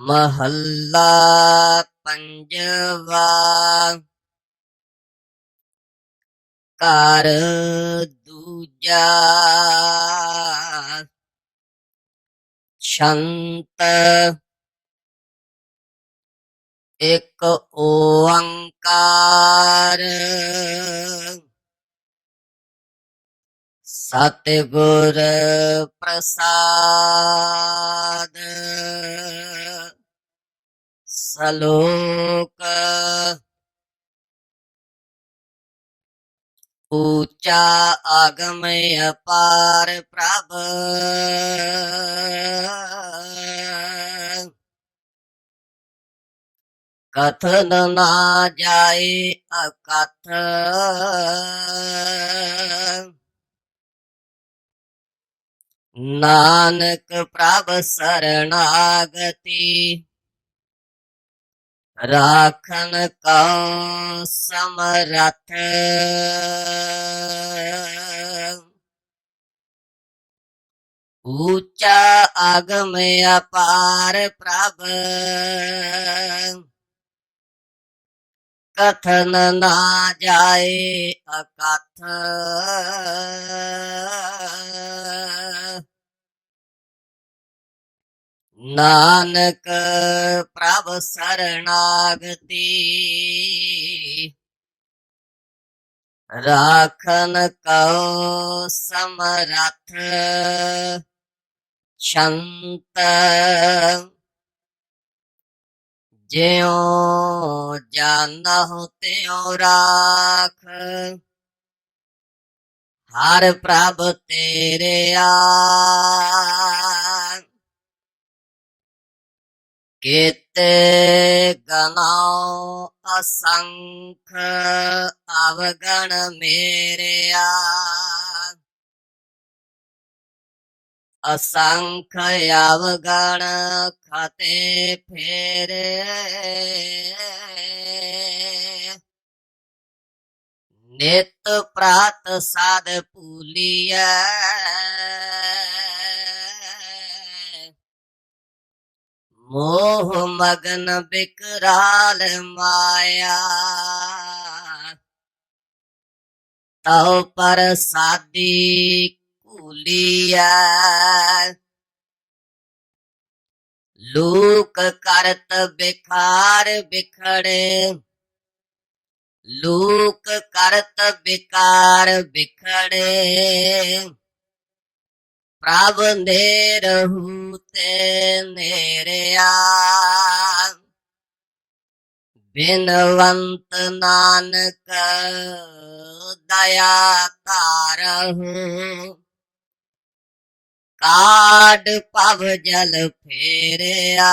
ਮਹੱਲਾ ਪੰਜਵਾ। ਘਰ ਦੂਜਾ। ਸ਼ੰਤ ਇੱਕ ਓੰਕਾਰ। ਸਤਿਗੁਰ ਪ੍ਰਸਾਦ। ਸਲੋਕ ਊਚਾ ਆਗਮ ਅਪਾਰ ਪ੍ਰਭ। ਕਥਨ ਨਾ ਜਾਏ ਅਕਥ। ਨਾਨਕ ਪ੍ਰਭ ਸਰਣਾਗਤੀ। ਰਾਖਨ ਕਉ ਸਮਰਥ। ਊਚਾ ਆਗਮ ਅਪਾਰ ਪ੍ਰਭ। ਕਥਨ ਨਾ ਜਾਏ ਅਕਥ। ਨਾਨਕ ਪ੍ਰਭ ਸਰਣਾਗਤੀ। ਰਾਖਨ ਕਉ ਸਮਰਥ ਸ਼ੰਤ ਜਿਉ ਜਾਣਹੁ ਤਿਉ ਰਾਖ। ਹਰ ਪ੍ਰਭ ਤੇਰੇ ਆ ਕੀਤੇ ਗਨਾਉ ਅਸੰਖ ਅਵਗਣ ਮੇਰਿਆ ਅਸੰਖ ਅਵਗਣ ਖਤੇ ਫੇਰੇ ਨਿਤ ਪ੍ਰਾਤ ਸਾਧ ਪੂਲੀਐ ਮੋਹ ਮਗਨ ਬਿਕਰਾਲ ਮਾਇਆ। ਤਉ ਪਰ ਸਾਦੀ ਕੂਲੀਐ ਲੋਕ ਕਰਤ ਬਿਖਾਰ ਬਿਖੜੇ। ਲੋਕ ਕਰਤ ਬਿਕਾਰ ਬਿਖੜੇ। ਪ੍ਰਭ ਨੇ ਰਹੂ ਤੇ ਨੇਰਿਆ ਬਿਨਵੰਤ ਨਾਨਕ ਦਇਆ ਤਾਰਹੁ ਕਾਡ ਪਵ ਜਲ ਫੇਰਿਆ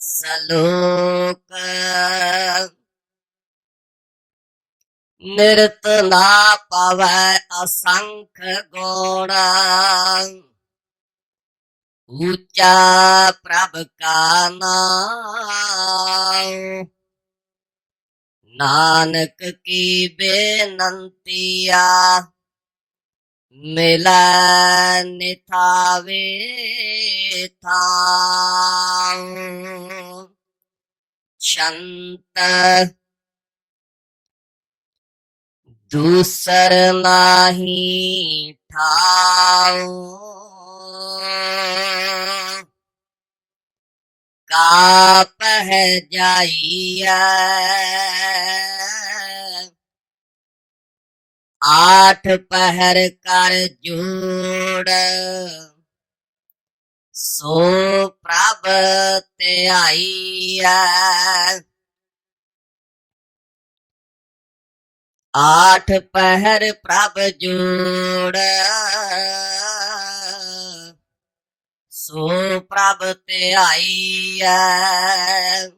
ਸਲੋਕ ਨਿਰਤ ਨਾ ਪਵੈ ਅਸੰਖ ਗੁਣ ਊਚਾ ਪ੍ਰਭ ਕਾ ਨਾਮ ਨਾਨਕ ਕੀ ਬੇਨੰਤੀਆ ਮਿਲੈ ਨਿਥਾਵੇ ਥਾਂ ਸ਼ੰਤ ਦੂਸਰ ਨਾਹੀ ਠਾਉ। ਕਾ ਪਹਿ ਜਾਈਐ। ਆਠ ਪਹਿਰ ਕਰ ਜੋੜ। ਸੋ ਪ੍ਰਭ ਧਿਆਈਐ। ਆਠ ਪਹਿਰ ਪ੍ਰਭ ਜੋੜ। ਸੋ ਪ੍ਰਭ ਧਿਆਈ ਐ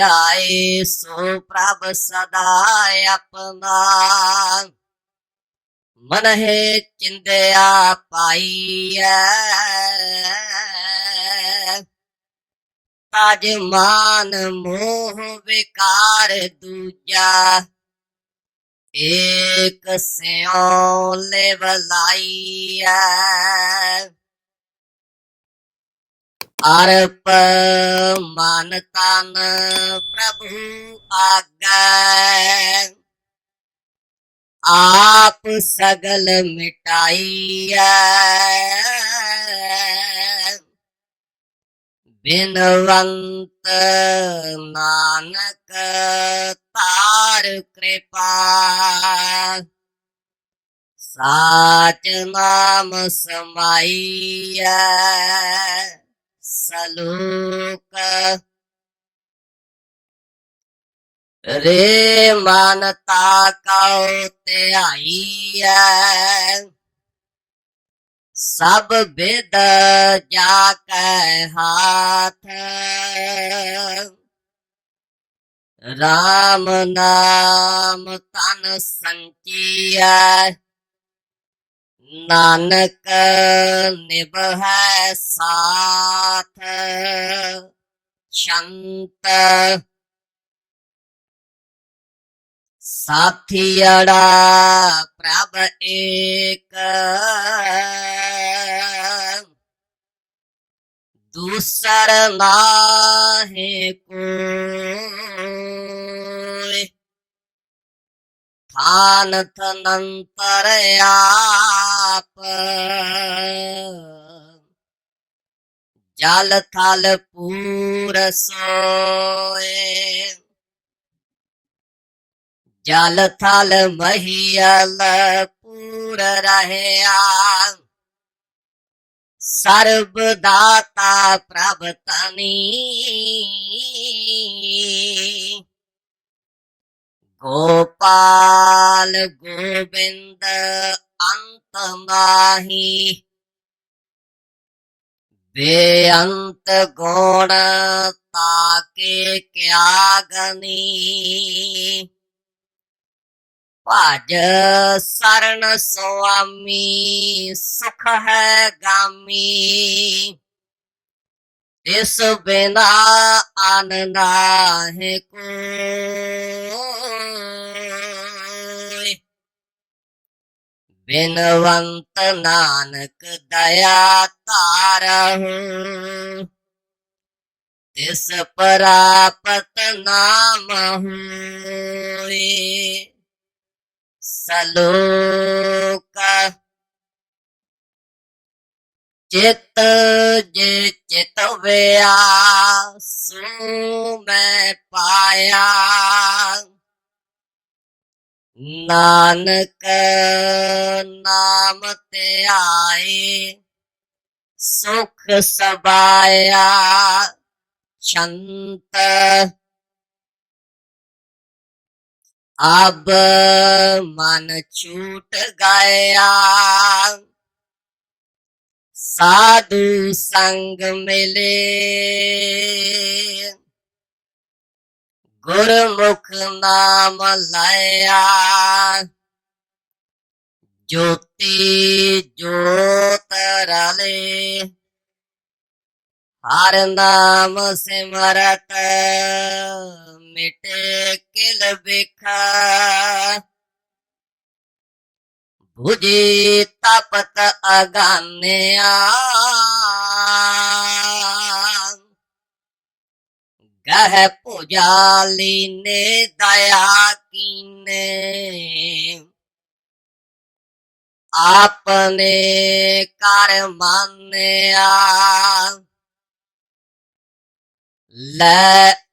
ਆਏ ਸੋ ਪ੍ਰਭ ਸਦਾ ਆਪਣਾ। ਮਨ ਹੈ ਚਿੰਦਿਆ ਪਾਈ ਐ ਮਾਨ ਮੋਹ ਵਿਕਾਰ ਦੂਜਾ। ਏਕ ਸਿਉ ਲੇਵਲਾਈ ਐ ਅਰਪ ਮਨ ਤਨ ਪ੍ਰਭੂ ਆਗੈ ਆਪ ਸਗਲ ਮਿਟਾਈਐ ਬਿਨਵੰਤ ਨਾਨਕ ਤਾਰ ਕਿਰਪਾ ਸਾਚ ਨਾਮ ਸਮਾਈਐ ਸਲੋਕ ਰੇ ਮਨ ਤਾਕਉ ਧਿਆਈਐ ਸਭ ਬਿਦ ਜਾ ਕੈ ਹਾਥ। ਰਾਮ ਨਾਮ ਤਨ ਸੰਚੀਐ ਨਾਨਕ ਨਿਭੈ ਸਾਥ। ਸ਼ੰਤ ਸਾਥੀੜਾ ਪ੍ਰਭ ਏਕ ਦੂਸਰ ਨਾਹੀ ਕੋਈ ਥਾਨ ਤਨੰਤਰ ਆਪ ਜਲ ਥਲ ਪੂਰ ਸੋਏ ਜਲ ਥਲ ਮਹੀਲ ਪੂਰ ਰਹਿਆ। ਸਰਬ ਦਾਤਾ ਪ੍ਰਭ ਤਨੀ ਗੋਪਾਲ ਗੋਬਿੰਦ ਅੰਤ ਨਾਹੀ ਬੇਅੰਤ ਗੁਣ ਤਾਕੇ ਕਿਆ ਗਨੀ। ਭਜ ਸਰਨ ਸੁਆਮੀ, ਸੁਖ ਹੈ ਗਾਮੀ। ਇਸ ਬਿਨਾ ਆਨ ਨਾਹਿ ਕੋਈ। ਬਿਨਵੰਤ ਨਾਨਕ ਦਇਆ ਤਾਰਹੁ ਤਿਸ ਪਰਾਪਤ ਨਾਮ ਹੋਏ। ਸਲੋਕ ਚਿਤ ਜੇ ਚਿਤ ਵਿਆ ਸੋ ਮੈਂ ਪਾਇਆ। ਨਾਨਕ ਨਾਮ ਤੇ ਆਏ, ਸੁਖ ਸਬਾਇਆ। ਸ਼ੰਤ ਅਬ ਮਨ ਛੂਟ ਗਿਆ ਸਾਧੂ ਸੰਗ ਮਿਲੇ ਗੁਰਮੁਖ ਨਾਮ ਲਾਇਆ ਜੋਤੀ ਜੋਤ ਰਲੇ ਹਰ ਨਾਮ ਸਿਮਰਤ ਮਿਟੇ ਕਿਲ ਬਿਖਾ ਭੁਜੀ ਤਪਤ ਅਗਾਨਿਆ। ਗਹਿ ਪੁਜਾਲੀ ਨੇ ਦਇਆ ਕੀਨੇ। ਆਪਨੇ ਕਰ ਮੰਨਿਆ। ਲੈ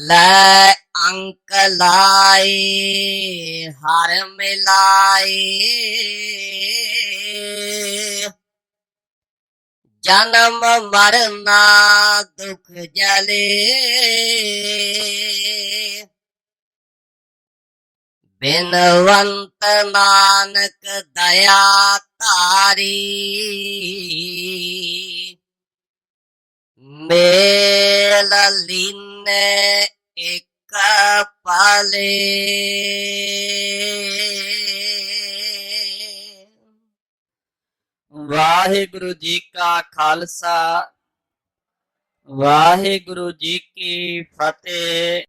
ਲੈ ਅੰਕ ਲਾਏ ਹਰ ਮਿਲਾਏ ਜਨਮ ਮਰਨਾ ਦੁਖ ਜਲੇ। ਬਿਨਵੰਤ ਨਾਨਕ ਦਇਆ ਤਾਰੀ ਮੇਲ ਲੀਨੇ ਇੱਕ ਪਾਲੇ। ਵਾਹਿਗੁਰੂ ਜੀ ਕਾ ਖਾਲਸਾ। ਵਾਹਿਗੁਰੂ ਜੀ ਕੀ ਫਤਿਹ।